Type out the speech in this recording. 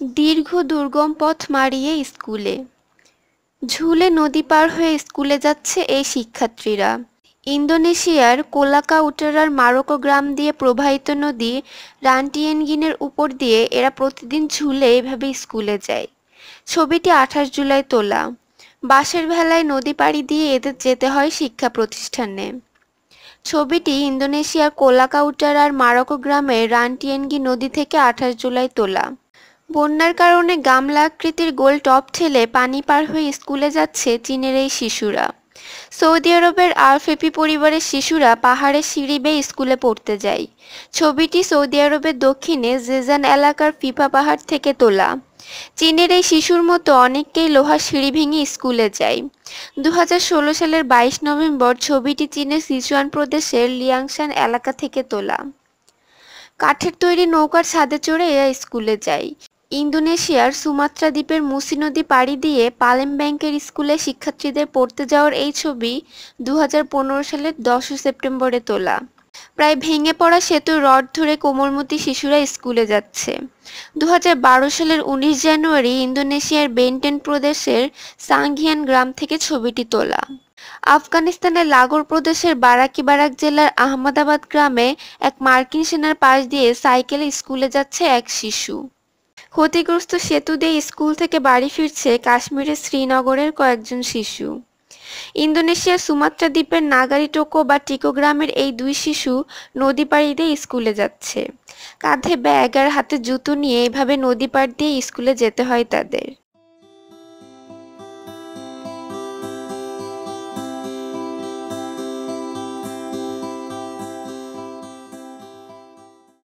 দীর্ঘ দুর্গম পথ মারিয়ে স্কুলে। ঝুলে নদী পার হয়ে স্কুলে যাচ্ছে এই শিক্ষার্থীরা। ইন্দোনেশিয়ার কোলাকা উটারার মারোকো গ্রাম দিয়ে প্রবাহিত নদী রানটিয়েনগিনের উপর দিয়ে এরা প্রতিদিন ঝুলে এভাবে স্কুলে যায়। ছবিটি আঠাশ জুলাই তোলা। বাসের ভেলায় নদী পাড়ি দিয়ে এদের যেতে হয় শিক্ষা প্রতিষ্ঠানে। ছবিটি ইন্দোনেশিয়ার কোলাকা উটারার মারোকো গ্রামের রানটিয়েনগি নদী থেকে আঠাশ জুলাই তোলা। বন্যার কারণে গামলা আকৃতির গোল টপ ঠেলে পানি পার হয়ে স্কুলে যাচ্ছে চীনের এই শিশুরা। সৌদি আরবের আরফেপি পরিবারের শিশুরা পাহাড়ের সিঁড়ি বেয়ে স্কুলে পড়তে যায়। ছবিটি সৌদি আরবের দক্ষিণে জেজান এলাকার ফিফা পাহাড় থেকে তোলা। চীনের এই শিশুর মতো অনেককেই লোহার সিঁড়ি ভেঙে স্কুলে যায়। দু হাজার ষোলো সালের বাইশ নভেম্বর ছবিটি চীনের সিচুয়ান প্রদেশের লিয়াংশান এলাকা থেকে তোলা। কাঠের তৈরি নৌকার ছাদে চড়ে এরা স্কুলে যায়। ইন্দোনেশিয়ার সুমাত্রা দ্বীপের মুসি নদী পাড়ি দিয়ে পালেম ব্যাংকের স্কুলে শিক্ষার্থীদের পড়তে যাওয়ার এই ছবি দু হাজার পনেরো সালের দশই সেপ্টেম্বরে তোলা। প্রায় ভেঙে পড়া সেতুর রড ধরে কোমলমতি শিশুরা স্কুলে যাচ্ছে। দু হাজার বারো সালের উনিশ জানুয়ারি ইন্দোনেশিয়ার বেন্টেন প্রদেশের সাংঘিয়ান গ্রাম থেকে ছবিটি তোলা। আফগানিস্তানের লাগোর প্রদেশের বারাকিবারাক জেলার আহমদাবাদ গ্রামে এক মার্কিন সেনার পাশ দিয়ে সাইকেলে স্কুলে যাচ্ছে এক শিশু। ক্ষতিগ্রস্ত সেতু দিয়ে স্কুল থেকে বাড়ি ফিরছে কাশ্মীরের শ্রীনগরের কয়েকজন শিশু। ইন্দোনেশিয়ার সুমাত্রা দ্বীপের নাগারি টোকো বা টিকো গ্রামের এই দুই শিশু নদী পাড়ি দিয়ে স্কুলে যাচ্ছে। কাঁধে ব্যাগ আর হাতে জুতো নিয়ে এভাবে নদী পাড় দিয়ে স্কুলে যেতে হয় তাদের।